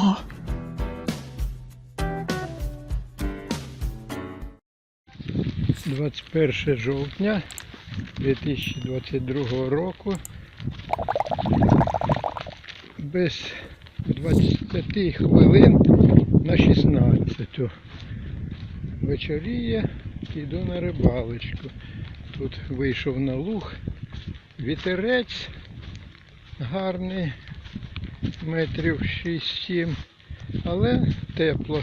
О! Двадцять перше жовтня 2022 року. Без 20 хвилин на 16. Вечоріє, йду на рибалочку. Тут вийшов на луг, вітерець гарний, метрів 6-7, але тепло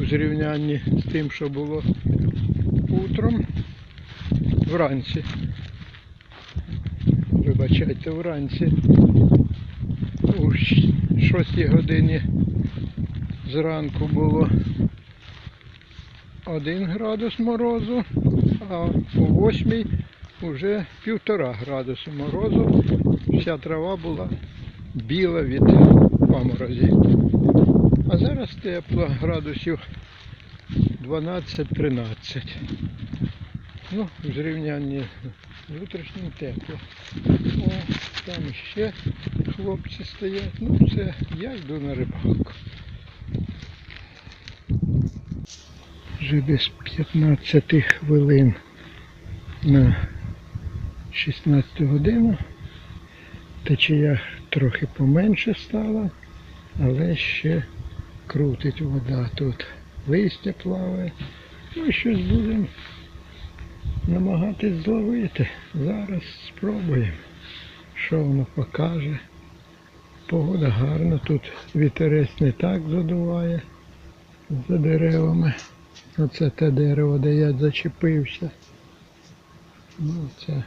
у зрівнянні з тим, що було утром вранці. Вибачайте, вранці у 6 годині зранку було 1 градус морозу, а у 8 вже півтора градуси морозу. Вся трава була біла від паморозі. А зараз тепло, градусів 12-13. Ну, зрівнянні з утрішнім тепло. О, там ще хлопці стоять. Ну все, я йду на рибалку. Вже без 15 хвилин на 16 годину. Течія трохи поменше стала, але ще крутить вода тут. Листя плаває. Ну, щось будемо намагатись зловити. Зараз спробуємо. Що воно покаже. Погода гарна, тут вітерець не так задуває за деревами. Оце те дерево, де я зачепився. Ну, це.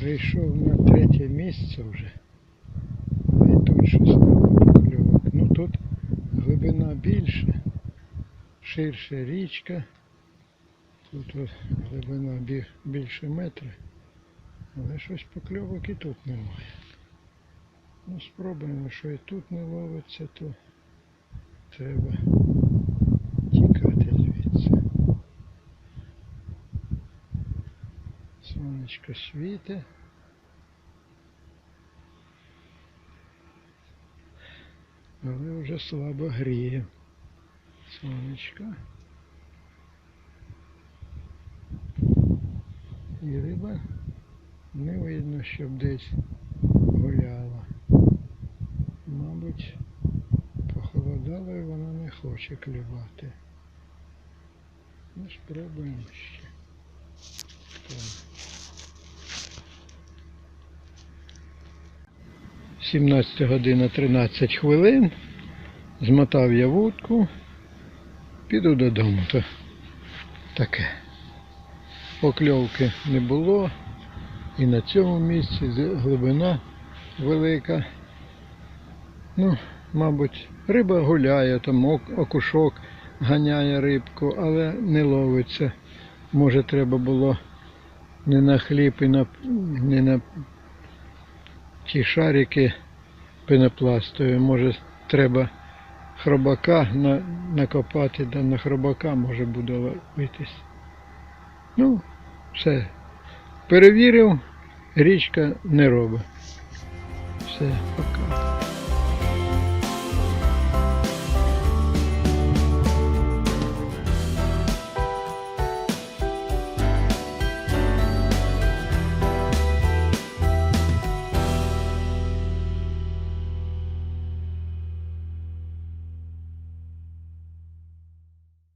Перейшов на третє місце вже. І тут щось покльовок. Ну тут глибина більша, ширша річка. Тут от глибина більше метра. Але щось покльовок і тут немає. Ну спробуємо, що і тут не ловиться, то треба Сонечко світе. Але вже слабо гріє. Сонечко. І риба не видно, щоб десь гуляла. Мабуть, похолодало і вона не хоче клювати. Ну, спробуємо ще. Так. 17 година 13 хвилин. Змотав я вудку. Піду додому. То таке. Покльовки не було. І на цьому місці глибина велика. Ну, мабуть, риба гуляє, там окушок ганяє рибку, але не ловиться. Може треба було не на хліб і на, не на ті шарики пенопластові. Може треба хробака на, накопати, да на хробака може буде ловитись. Ну, все. Перевірив, річка не робить. Все,